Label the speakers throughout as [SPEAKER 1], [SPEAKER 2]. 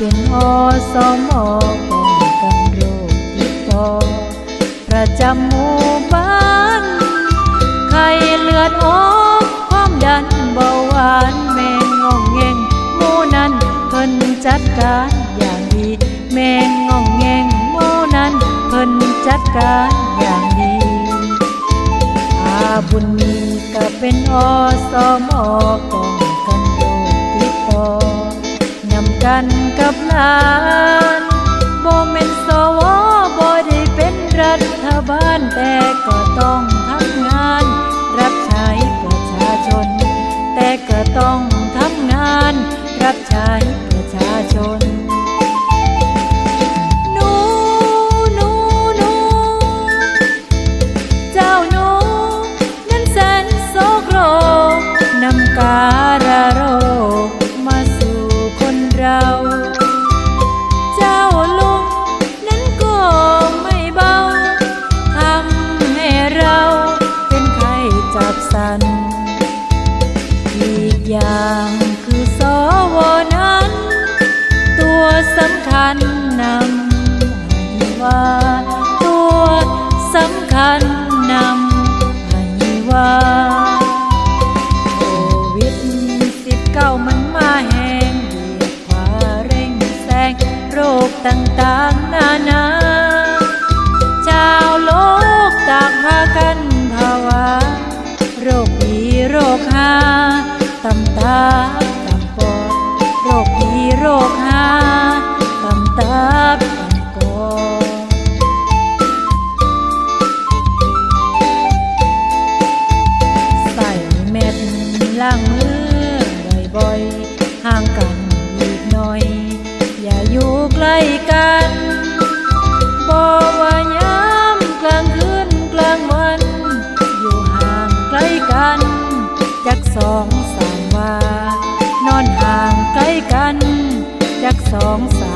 [SPEAKER 1] เป็นอสมอป้องกันโรคติดต่อประจำหมู่บ้านไข้เลือดออกความดันเบาหวานแม่งงองแงงหมู่นั้นเพิ่นจัดการอย่างดี แม่งงองแงงหมู่นั้นเพิ่นจัดการอย่างดีอาบุญมีก็เป็นอสมอป้อง กับหลานบ่แม่นสวบ่ได้เป็นรัฐบาลแต่ก็ต้องทำงาน รับใช้ประชาชน แต่ก็ต้องทำงาน นำให้ว่า กันบอกว่ายามกลางคืนกลางวัน อยู่ห่างไกลกัน จักสองสามวานอนห่างไกลกัน จักสองส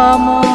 [SPEAKER 1] amor.